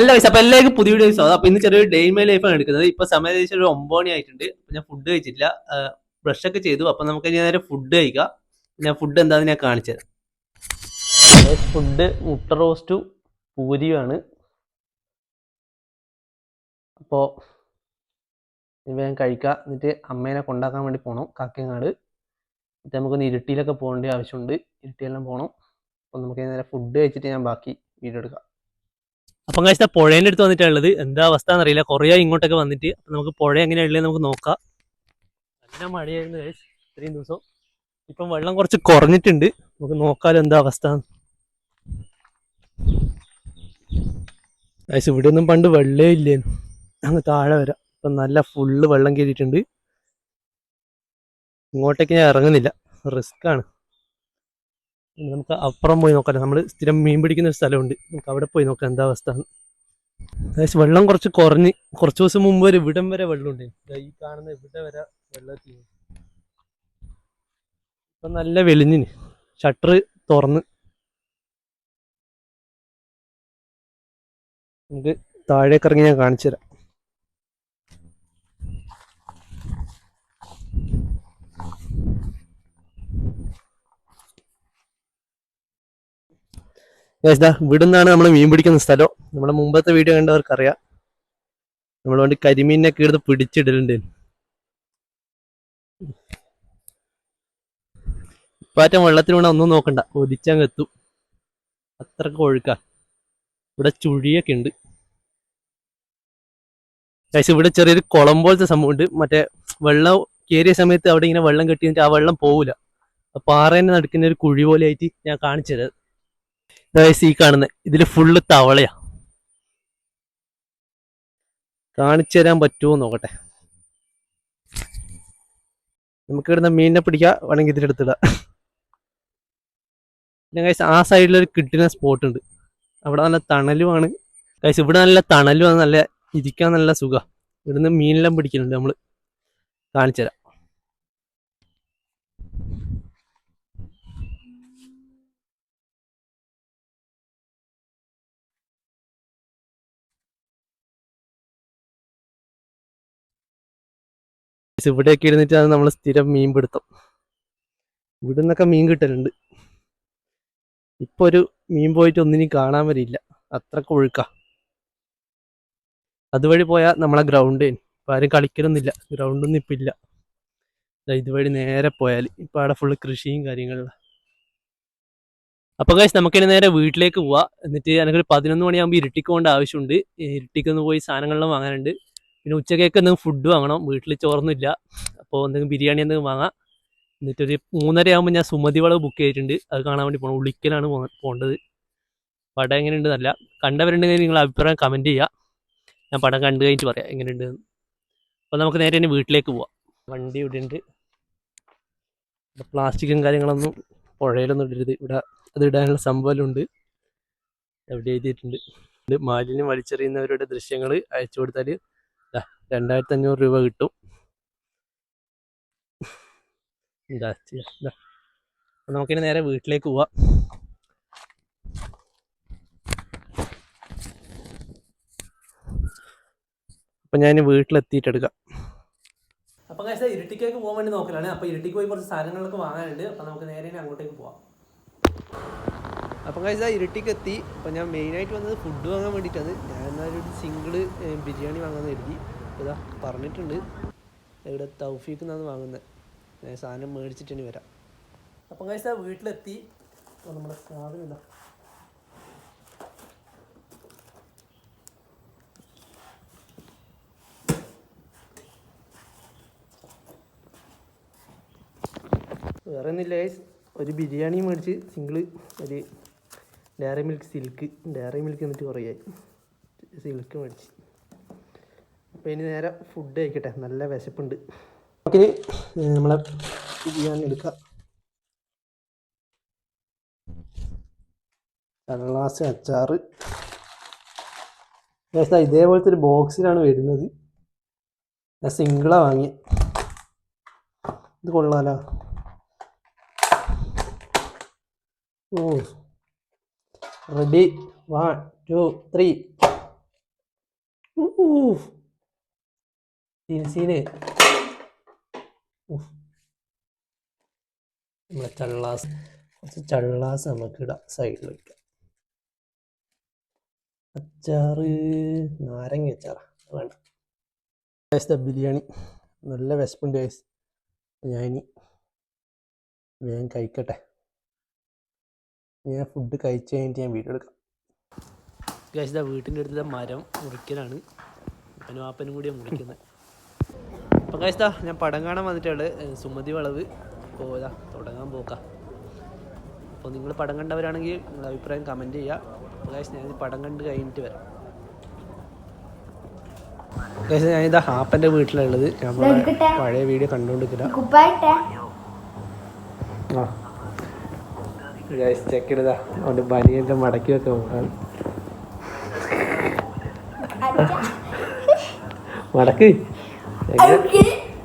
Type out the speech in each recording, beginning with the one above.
അല്ല guys, അപ്പൊ എല്ലാവർക്കും പുതിയ വീഡിയോ സ്വാഗതം അപ്പൊ ഇന്ന് ചെറിയൊരു ഡേ മൈ ലൈഫാണ് എടുക്കുന്നത്. ഇപ്പൊ സമയം ഒരു ഒമ്പത് മണി ആയിട്ടുണ്ട്. അപ്പൊ ഞാൻ ഫുഡ് കഴിച്ചിട്ടില്ല. ബ്രഷ് ഒക്കെ ചെയ്തു. അപ്പൊ നമുക്ക് ഞാൻ നേരെ ഫുഡ് കഴിക്കാം. ഞാൻ ഫുഡ് എന്താന്ന് ഞാൻ കാണിച്ചത് ഫുഡ് മുട്ട റോസ്റ്റു പൂരിയുമാണ്. അപ്പോൾ വേഗം കഴിക്കാം. എന്നിട്ട് അമ്മേനെ കൊണ്ടാക്കാൻ വേണ്ടി പോകണം കാക്കങ്ങാട്. എന്നിട്ട് നമുക്കൊന്ന് ഇരുട്ടിയിലൊക്കെ പോകേണ്ട ആവശ്യമുണ്ട്. ഇരുട്ടിയെല്ലാം പോകണം അപ്പോൾ നമുക്ക് നേരെ ഫുഡ് കഴിച്ചിട്ട് ഞാൻ ബാക്കി വീഡിയോ എടുക്കാം. അപ്പം കഴിച്ചാൽ പുഴേന്റെ അടുത്ത് വന്നിട്ടുള്ളത് എന്താ അവസ്ഥ എന്നറിയില്ല. കുറേ ഇങ്ങോട്ടൊക്കെ വന്നിട്ട്. നമുക്ക് പുഴ എങ്ങനെയുള്ളത് നമുക്ക് നോക്കാം. നല്ല മഴയായിരുന്നു guys ഇത്രയും ദിവസം. ഇപ്പം വെള്ളം കുറച്ച് കുറഞ്ഞിട്ടുണ്ട്. നമുക്ക് നോക്കാലോ എന്താ അവസ്ഥ. ഗൈസ് ഇവിടെ ഒന്നും പണ്ട് വെള്ളേ ഇല്ലേന്നു അങ്ങ് താഴെ വരാം. ഇപ്പം നല്ല ഫുള്ള് വെള്ളം കയറിയിട്ടുണ്ട്. ഇങ്ങോട്ടേക്ക് ഞാൻ ഇറങ്ങുന്നില്ല. റിസ്ക് ആണ്. നമുക്ക് അപ്പുറം പോയി നോക്കാം. നമ്മൾ സ്ഥിരം മീൻ പിടിക്കുന്ന ഒരു സ്ഥലമുണ്ട്. നമുക്ക് അവിടെ പോയി നോക്കാം എന്താ അവസ്ഥ. ഏകദേശം വെള്ളം കുറച്ച് കുറഞ്ഞ് കുറച്ച് ദിവസം മുമ്പ് വരെ ഇവിടം വരെ വെള്ളമുണ്ട്. ഈ കാണുന്ന ഇവിടെ വരെ വെള്ളത്തിൽ ഇപ്പൊ നല്ല വെളിഞ്ഞിന്. ഷട്ടർ തുറന്ന്. നമുക്ക് താഴേക്ക് ഇറങ്ങി ഞാൻ കാണിച്ചു തരാം ദാ നമ്മൾ മീൻ പിടിക്കുന്ന സ്ഥലം. നമ്മുടെ മുമ്പത്തെ വീഡിയോ കണ്ടവർക്കറിയാം. നമ്മൾ വേണ്ടി കരിമീനൊക്കെ എടുത്ത് പിടിച്ചിടലുണ്ട്. ഇപ്പാറ്റം വെള്ളത്തിൽ വീണ ഒന്നും നോക്കണ്ട. ഒലിച്ചങ്ങ് എത്തും. അത്രയ്ക്ക് ഒഴുക്ക. ഇവിടെ ചുഴിയൊക്കെ ഉണ്ട്. ഗൈസ് ഇവിടെ ചെറിയൊരു കുളം പോലത്തെ സംഭവമുണ്ട്. മറ്റേ വെള്ളം കയറിയ സമയത്ത് അവിടെ ഇങ്ങനെ വെള്ളം കെട്ടി ആ വെള്ളം പോവില്ല പാറേനെ നടക്കുന്ന ഒരു കുഴി പോലെ ആയിട്ട് ഞാൻ കാണിച്ചു തരാം ഗൈസ് ഈ കാണുന്നത് ഇതിൽ ഫുള്ള് തവളയാ. കാണിച്ചു തരാൻ പറ്റുമോ നോക്കട്ടെ. നമുക്ക് ഇവിടുന്ന് മീനിനെ പിടിക്കാം. വേണമെങ്കിൽ ഇതിലെടുത്തിടാം പിന്നെ ഗൈസ് ആ സൈഡിൽ ഒരു കിട്ടുന്ന സ്പോട്ട് ഉണ്ട്. അവിടെ നല്ല തണലുമാണ്. ഗൈസ് ഇവിടെ നല്ല തണലുമാണ്. നല്ല ഇരിക്കാൻ നല്ല സുഖം. ഇവിടുന്ന് മീനെല്ലാം പിടിക്കുന്നുണ്ട് നമ്മൾ കാണിച്ചു തരാം. ഇവിടെയൊക്കെ ഇരുന്നിട്ടാണ് നമ്മൾ സ്ഥിരം മീൻ പിടുത്തം ഇവിടെ നിന്നൊക്കെ മീൻ കിട്ടലുണ്ട്. ഇപ്പൊ ഒരു മീൻ പോയിട്ട് ഒന്നിനും കാണാൻ വരില്ല. അത്രയ്ക്ക് ഒഴുക്ക. അതുവഴി പോയാൽ നമ്മളെ ഗ്രൗണ്ട് ഇപ്പൊ ആരും കളിക്കലൊന്നുമില്ല. ഗ്രൗണ്ടൊന്നും ഇപ്പൊ ഇല്ല. ഇതുവഴി നേരെ പോയാൽ ഇപ്പൊ അവിടെ ഫുള്ള് കൃഷിയും കാര്യങ്ങളിലും അപ്പൊ കഴിച്ച് നമുക്കിനി നേരെ വീട്ടിലേക്ക് പോവാ. എന്നിട്ട് എനിക്കൊരു പതിനൊന്ന് മണിയാകുമ്പോൾ ഇരുട്ടിക്ക് പോകേണ്ട ആവശ്യമുണ്ട്. ഇരുട്ടിക്കൊന്ന് പോയി സാധനങ്ങളെല്ലാം വാങ്ങാനുണ്ട്. പിന്നെ ഉച്ചക്കേക്ക് എന്തെങ്കിലും ഫുഡ് വാങ്ങണം. വീട്ടിൽ ചോറൊന്നുമില്ല. അപ്പോൾ എന്തെങ്കിലും ബിരിയാണി എന്തെങ്കിലും വാങ്ങാം. എന്നിട്ടൊരു മൂന്നര ആകുമ്പോൾ ഞാൻ സുമതി വളവ് ബുക്ക് ചെയ്തിട്ടുണ്ട്. അത് കാണാൻ വേണ്ടി പോകണം ഉളിക്കലാണ് പോകേണ്ടത് പടം എങ്ങനെയുണ്ട് നല്ല കണ്ടവരുണ്ടെങ്കിൽ നിങ്ങൾ അഭിപ്രായം കമന്റ് ചെയ്യുക ഞാൻ പടം കണ്ടു കഴിഞ്ഞിട്ട് പറയാം. എങ്ങനെയുണ്ട് അപ്പോൾ നമുക്ക് നേരെ ഇനി വീട്ടിലേക്ക് പോവാം. വണ്ടി ഇവിടെ ഉണ്ട്. പ്ലാസ്റ്റിക്കും കാര്യങ്ങളൊന്നും പുഴയിലൊന്നും ഇടരുത്. ഇവിടെ അത് ഇടാനുള്ള സംഭവം ഉണ്ട് എവിടെ എഴുതിയിട്ടുണ്ട് മാലിന്യം വലിച്ചെറിയുന്നവരുടെ ദൃശ്യങ്ങൾ അയച്ചു കൊടുത്താൽ രണ്ടായിരത്തി അഞ്ഞൂറ് രൂപ കിട്ടും. എന്താ നമുക്കിനി നേരെ വീട്ടിലേക്ക് പോവാം. അപ്പൊ ഞാൻ വീട്ടിലെത്തിയിട്ട് എടുക്കാം അപ്പൊ കഴിച്ച ഇരുട്ടിക്കേക്ക് പോകാൻ വേണ്ടി നോക്കലാണ്. അപ്പൊ ഇരുട്ടിക്ക് പോയി കുറച്ച് സാധനങ്ങളൊക്കെ വാങ്ങാനുണ്ട്. അപ്പൊ നമുക്ക് നേരെ അങ്ങോട്ടേക്ക് പോവാം. അപ്പം കഴിച്ചാൽ ഇരുട്ടിക്ക് എത്തി അപ്പം ഞാൻ മെയിനായിട്ട് വന്നത് ഫുഡ് വാങ്ങാൻ വേണ്ടിയിട്ടാണ്. ഞാൻ എന്നാലും ഒരു സിംഗിൾ ബിരിയാണി വാങ്ങാമെന്ന് കരുതി. ഇതാ പറഞ്ഞിട്ടുണ്ട്. ഇവിടെ തൗഫീക്ക് നിന്നാണ് വാങ്ങുന്നത്. ഞാൻ സാധനം മേടിച്ചിട്ട് വരാം. അപ്പം കഴിച്ച വീട്ടിലെത്തി. അപ്പോൾ നമ്മുടെ സാധനം ഇതാ. വേറെ ഒന്നുമില്ല. ഒരു ബിരിയാണി മേടിച്ച് സിംഗിൾ ഒരു Dairy Milk Silk Dairy Milk എന്നിട്ട് കുറേ സിൽക്ക് മേടിച്ച്. അപ്പോൾ ഇനി നേരെ ഫുഡ് കഴിക്കട്ടെ. നല്ല വിശപ്പുണ്ട്. നമുക്കിനി നമ്മളെ ബിരിയാണി എടുക്കാം. കടലാസ് അച്ചാറ്. ഇതേപോലത്തെ ഒരു ബോക്സിലാണ് വരുന്നത്. ഞാൻ സിംഗിളാണ് വാങ്ങിയത് ഇത് കൊള്ളാലോ. ഓ ready one two three scene scene ഉഫ്. നമ്മളെ ചള്ളാസ് കുറച്ച് ചള്ളാസ് നമുക്ക് ഇടാം. സൈഡിൽ വയ്ക്കാം അച്ചാറ് നാരങ്ങ അച്ചാറാ. വേണ്ട. ടേസ്റ്റ് ബിരിയാണി. നല്ല വിശപ്പുണ്ട് ഗൈസ് ഞാൻ ഇനി വേഗം കഴിക്കട്ടെ. ഞാൻ ഫുഡ് കഴിച്ച് കഴിഞ്ഞിട്ട് ഞാൻ വീഡിയോ എടുക്കാം. ഗൈസ് വീട്ടിന്റെ അടുത്ത മരം മുറിക്കലാണ്. അനുവാപ്പനും കൂടിയാണ് മുറിക്കുന്നത് അപ്പം കഴിച്ചാ ഞാൻ പടം കാണാൻ വന്നിട്ടുണ്ട് സുമതി വളവ്. പോയതാ തുടങ്ങാൻ പോക്കാം. അപ്പോൾ നിങ്ങൾ പടം കണ്ടവരാണെങ്കിൽ നിങ്ങളുടെ അഭിപ്രായം കമന്റ് ചെയ്യുക അപ്പോൾ ഗൈസ് ഞാൻ പടം കണ്ട് കഴിഞ്ഞിട്ട് വരാം. ഞാനിതാ ഹാപ്പന്റെ വീട്ടിലുള്ളത്. ഞാൻ? പഴയ വീഡിയോ കണ്ടുകൊണ്ടിരിക്കില്ല ആ. ഗൈസ് ചെക്ക് ഇടുതാ അവന്റെ ബനിയന്റെ മടക്കി വെക്കാൻ പോകാൻ മടക്ക്.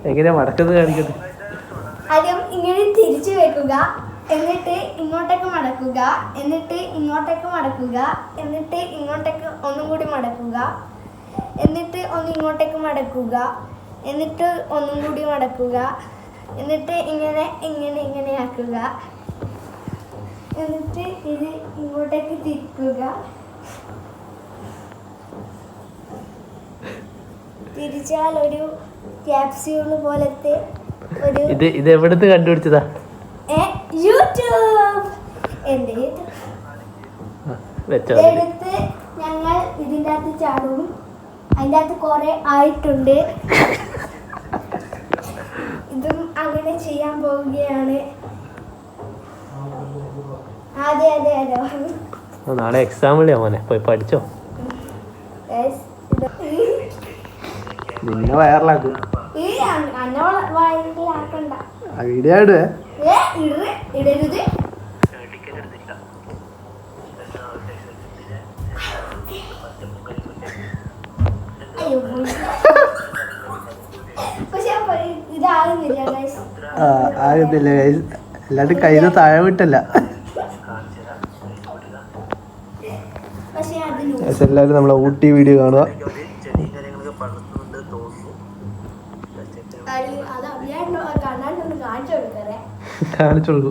എങ്ങനെയാ മടക്കുന്നത് കാണിക്കട്ടെ. ആദ്യം ഇങ്ങനെ തിരിച്ചു വെക്കുക. എന്നിട്ട് ഇങ്ങോട്ടേക്ക് മടക്കുക. എന്നിട്ട് ഇങ്ങോട്ടേക്ക് മടക്കുക. എന്നിട്ട് ഇങ്ങോട്ടേക്ക് ഒന്നും കൂടി മടക്കുക. എന്നിട്ട് ഒന്ന് ഇങ്ങോട്ടേക്ക് മടക്കുക. എന്നിട്ട് ഒന്നും കൂടി മടക്കുക. എന്നിട്ട് ഇങ്ങനെ ഇങ്ങനെ ഇങ്ങനെ ആക്കുക. എന്നിട്ട് ഇത് ഇങ്ങോട്ടേക്ക് തിരിക്കുക. തിരിച്ചാൽ ഒരു ക്യാപ്സ്യൂൾ പോലത്തെ ഒരു ഇത് ഇത് എവിടുന്ന് കണ്ടുപിടിച്ചതാ? യൂട്യൂബ്. എന്റെ എടുത്ത് ഞങ്ങൾ ഇതിന്റെ അകത്ത് ചാടും. അതിന്റെ അകത്ത് കുറെ ആയിട്ടുണ്ട്. ഇതും അങ്ങനെ ചെയ്യാൻ പോവുകയാണ്. അതെ അതെ അതെ. നാളെ എക്സാം ഇല്ലേ മോനെ? പോയി പഠിച്ചോ Guys, ഇത് നിന്നെ വയറിലാക്കും ഈ അന്ന വയറ്റിലാക്കണ്ട വീഡിയോ ഇടുവേ ഏ ഇട ഇടരുത് അയ്യോ പോയി. പക്ഷെ വൈറലാക്കും ഇതാകുന്നില്ല ഗൈസ് ആകുന്നില്ല അല്ലാണ്ട് കയ്യിൽ നിന്ന് താഴെ വിട്ടല്ല. എല്ലാരും എല്ലാവരും നമ്മളെ ഊട്ടി വീഡിയോ കാണുക. കാണിച്ചോളൂ.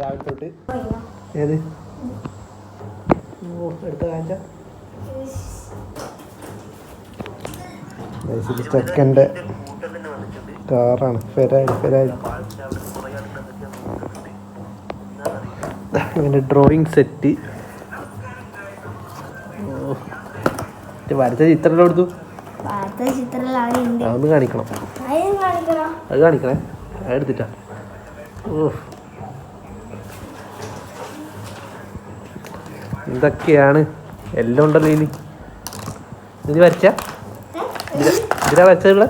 രാവിലെ തൊട്ട് ഏത്? ഓ എടുത്ത കാണിച്ച. ചെക്കന്റെ കാറാണ്. Ferrari Ferrari. അങ്ങനെ ഡ്രോയിങ് സെറ്റ് വരച്ച ചിത്രം കൊടുത്തു അത് അതൊന്ന് കാണിക്കണം. അത് കാണിക്കണേ. എടുത്തിട്ടാ. ഓ എന്തൊക്കെയാണ് എല്ലാം ഉണ്ടല്ലോ ഇനി. ഇത് വരച്ച? ഇതിലാ വരച്ചുള്ള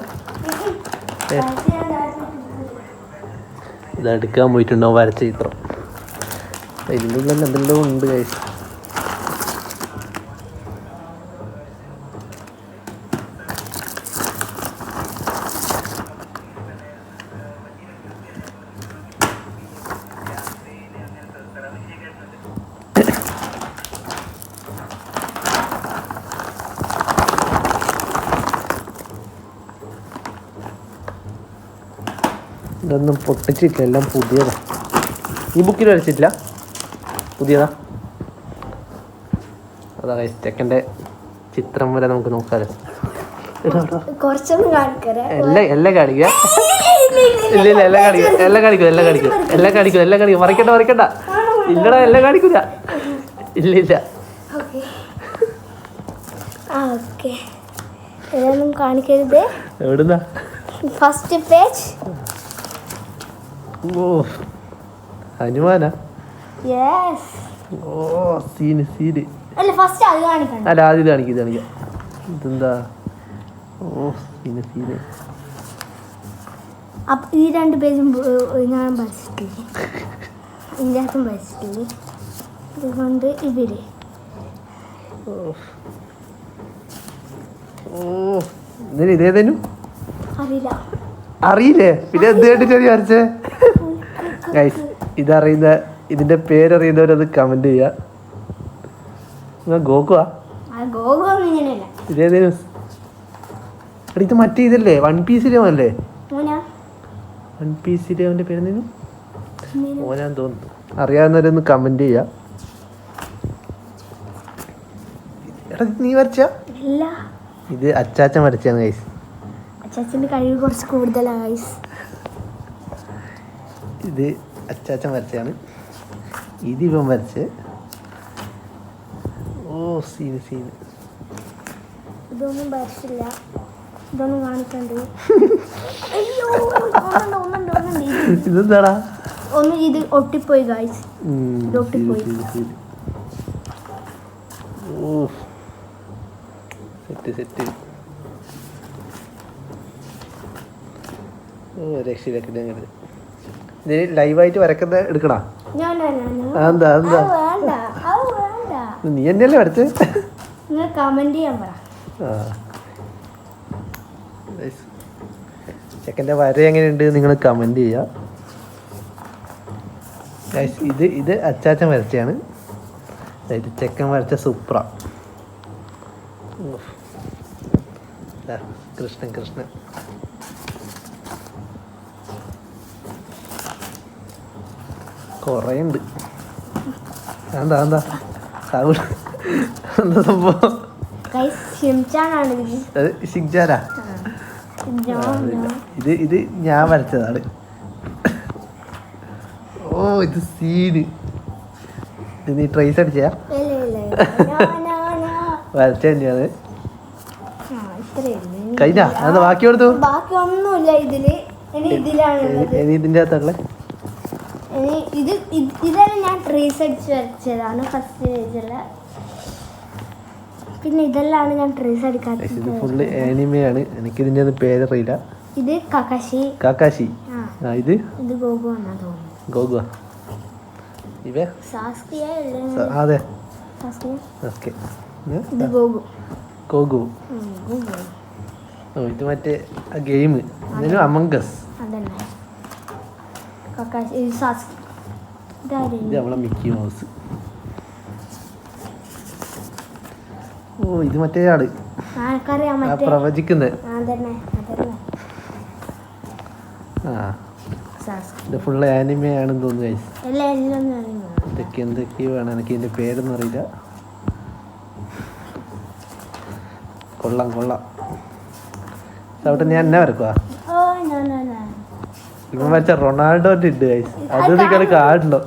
ഇതെടുക്കാൻ പോയിട്ടുണ്ടാവും വരച്ച ചിത്രം. ഇതിന്റെ ഉള്ളിൽ എന്തെല്ലാം ഉണ്ട് guys. ഇതൊന്നും പൊട്ടിച്ചിട്ടില്ല എല്ലാം പുതിയതാ. ഈ ബുക്കിൽ വരച്ചിട്ടില്ല? പുതിയതാ? അതാ ചെക്കന്റെ ചിത്രം വരെ നമുക്ക് നോക്കാലോ. എല്ലാം എല്ലാം കാണിക്കുക. ഇല്ല ഇല്ല എല്ലാം കാണിക്കും എല്ലാം കാണിക്കും എല്ലാം കാണിക്കും എല്ലാം കാണിക്കും എല്ലാം കാണിക്കും മറിക്കണ്ട മറിക്കണ്ട. ഇല്ലടാ എല്ലാം കാണിക്കൂല. ഇല്ല ഇല്ല. കാണിക്കരുത്. എവിടുന്നാ? ഫസ്റ്റ് പേജ് ഓ ഹനുമാനാ? ഓ സീന് സീന്. അല്ല ആദ്യം കാണിക്കും ഇത് കാണിക്കാം. ഇതെന്താ? ഓ സീന് സീന്. ഈ രണ്ട് ഏർ, ഞാൻ പഠിച്ചിട്ടില്ലേ ഇതിന്റെ അകത്തും പഠിച്ചിട്ടില്ലേ ഇതുകൊണ്ട് ഇവർ. ഓ. ഇതേതേനു? അറിയില്ല. അറിയില്ലേ? പിന്നെ എന്ത് കണ്ടിട്ട് വിചാരിച്ചേ ഗൈസ് ഇതറിയുന്ന ഇതിന്റെ പേരറിയുന്നവരത് കമന്റ് ചെയ്യാ. നിങ്ങൾ ഗോക്കുവാ ആ ഗോഗോ ഒന്നും ഇങ്ങനെയല്ല. ഇതേതേനു എടാ ഇത് മറ്റേ ഇതല്ലേ? വൺ പീസിലെ അല്ലേ വൺ പീസിലെ അവന്റെ പേര് ഇങ്ങനെ. ഓനാന്ന് തോന്നുന്നു. അറിയാവുന്നവരൊന്ന് കമന്റ് ചെയ്യുക എടാ നീ വരച്ച? ഇത് അച്ചാച്ച വരച്ചാണ് ഗൈസ് അച്ചാച്ചന്റെ കഴിവ് കുറച്ച് കൂടുതലാണ് ഗൈസ് ഇത് അച്ചാച്ചൻ വരച്ചാണ് ഇത് ഇവൻ വരച്ച്. ഓ സീന് സീന്. ഇതൊന്നും വരച്ചില്ല. ഇതൊന്നും കാണിക്കണ്ട്. അയ്യോ ഒന്നുണ്ട് ഒന്നുണ്ട് ഒന്നുണ്ട്. ഇത് ഇതെന്താടാ? ഒന്ന് ഇത് ഒട്ടിപ്പോയി ഗൈസ് ഉം, ഇതൊട്ട് ശരി, പോയി. ശരി, ശരി. ഓ. Set set. ഇത് ലൈവായിട്ട് വരക്കുന്ന എടുക്കണ എന്താ എന്താ? നീ തന്നെയല്ലേ വരച്ച്? കമന്റ് ചെയ്യാൻ പറ. ചെക്കന്റെ വര എങ്ങനെയുണ്ട് നിങ്ങൾ കമന്റ് ചെയ്യുക ഇത് ഇത് അച്ചാച്ചൻ വരച്ചതാണ് ഇത് ചെക്കൻ വരച്ച സൂപ്ര. കൃഷ്ണൻ കൃഷ്ണൻ. കുറേ ഉണ്ട് എന്താ എന്താ സൗണ്ട് എന്താ സംഭവം ഇത്. ഇത് ഇത് ഞാൻ വരച്ചതാണ്. ഓ ഇത് സീന് ഇത് നീ ട്രേസ് അടിച്ച വരച്ച തന്നെയാണ്. കഴിഞ്ഞാ? അത് ബാക്കി കൊടുത്തു? ബാക്കി ഒന്നുമില്ല ഇതിൽ. ഇതിന്റെ അകത്തുള്ള ഇത് ഇത് ഇതെല്ലാം ഞാൻ ട്രേസ് അടിച്ച് വരച്ചതാണ് ഫസ്റ്റ് പേജിൽ പിന്നെ ഇതെല്ലാം ഞാൻ ട്രേസ് ഇത് അടിക്കാത്തത് ഫുള്ള് ആനിമയാണ് എനിക്ക് ഇതിന്റെ ഒന്നും പേരറിയില്ല. ഇത് കാക്കാശി. കാക്കാശി. ആ. ഇത്? ഇത് ഗോഗു എന്നാ തോന്നുന്നു. ഗോഗു ഇവ? സാസ്കിയ അതെ. ഓക്കെ. ഇത്? ഗോഗു ഗോഗു ഓ ഇത് മറ്റേ ആ ഗെയിം. അമംഗസ് ഇത് സാസ്കി ഇത് നമ്മളെ മിക്കി മൗസ്. ഓ ഇത് മറ്റേ ആൾ. പ്രവചിക്കുന്നത് ഇത് ഫുള്ള് ആനിമയാണെന്ന് തോന്നുന്നു ഇതൊക്കെ എന്തൊക്കെയോ വേണം എനിക്ക് ഇതിന്റെ പേരൊന്നും അറിയില്ല. കൊള്ളാം കൊള്ളാം. അവിടെ ഞാൻ എന്നെ വരക്കുവാ? ഇവൻ മറ്റേ റൊണാൾഡോന്റെ ഉണ്ട് ഗൈസ് അത് നിങ്ങൾ കാണണോ.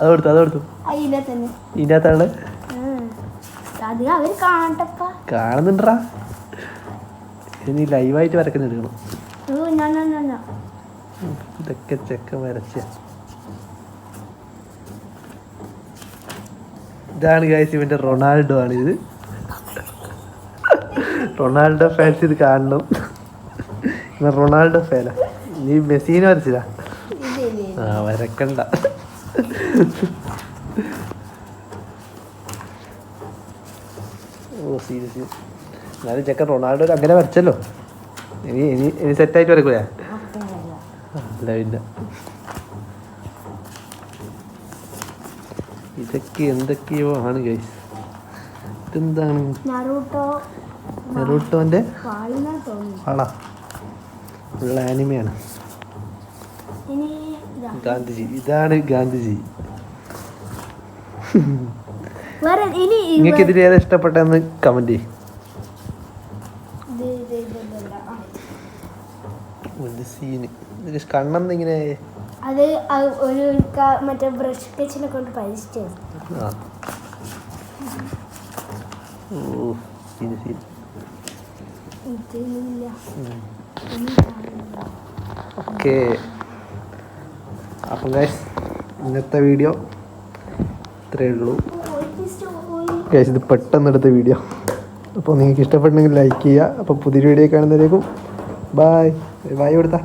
അത് കൊടുത്തു അത് കൊടുത്തു. ഇതിനകത്താണ്. കാണുന്നുണ്ടാ ഇനി ലൈവായിട്ട് വരക്കുന്ന എടുക്കണം. ഇതൊക്കെ ചെക്ക വരച്ച. ഇതാണ് ഗൈസ് ഇവന്റെ റൊണാൾഡോ ആണ് ഇത്. റൊണാൾഡോ ഫാൻസ് ഇത് കാണണം. റൊണാൾഡോ ഫാനാ നീ മെസ്സീനെ വരച്ചില്ല. ആ വരക്കണ്ട. ഓ സീരിയസ് എന്നാലും ചെക്കൻ റൊണാൾഡോ അങ്ങനെ വരച്ചല്ലോ. ഇനി ഇനി ഇനി സെറ്റായിട്ട് വരക്കൂലേ. അല്ല പിന്നെ. ഇതൊക്കെ എന്തൊക്കെയോ ആണ് ഗൈസ് ഇതെന്താണ്? നറൂട്ടോ നെറൂട്ടോന്റെ ആളാ ഉള്ള ആനിമയാണ് ഗാന്ധിജി ഇതാണ് ഗാന്ധിജി. നിങ്ങൾക്ക് ഇതിൽ ഏതാ ഇഷ്ടപ്പെട്ടെന്ന് കമന്റ് സീന് കണ്ണെന്ന് ഇങ്ങനെ? അത് ഒരു മറ്റേ ബ്രഷ് കച്ചിനെ കൊണ്ട് പരിചിച്ചു ആ. ഓ സീന് സീൻ ഓക്കെ. അപ്പം ഗൈസ് ഇന്നത്തെ വീഡിയോ ഇത്രയേ ഉള്ളൂ. ഗൈസ് ഇത് പെട്ടെന്ന് എടുത്ത വീഡിയോ അപ്പോൾ നിങ്ങൾക്ക് ഇഷ്ടപ്പെട്ടെങ്കിൽ ലൈക്ക് ചെയ്യുക. അപ്പോൾ പുതിയൊരു വീഡിയോ കാണുന്നതിലേക്കും ബായ് ബായ് കൊടുത്താ.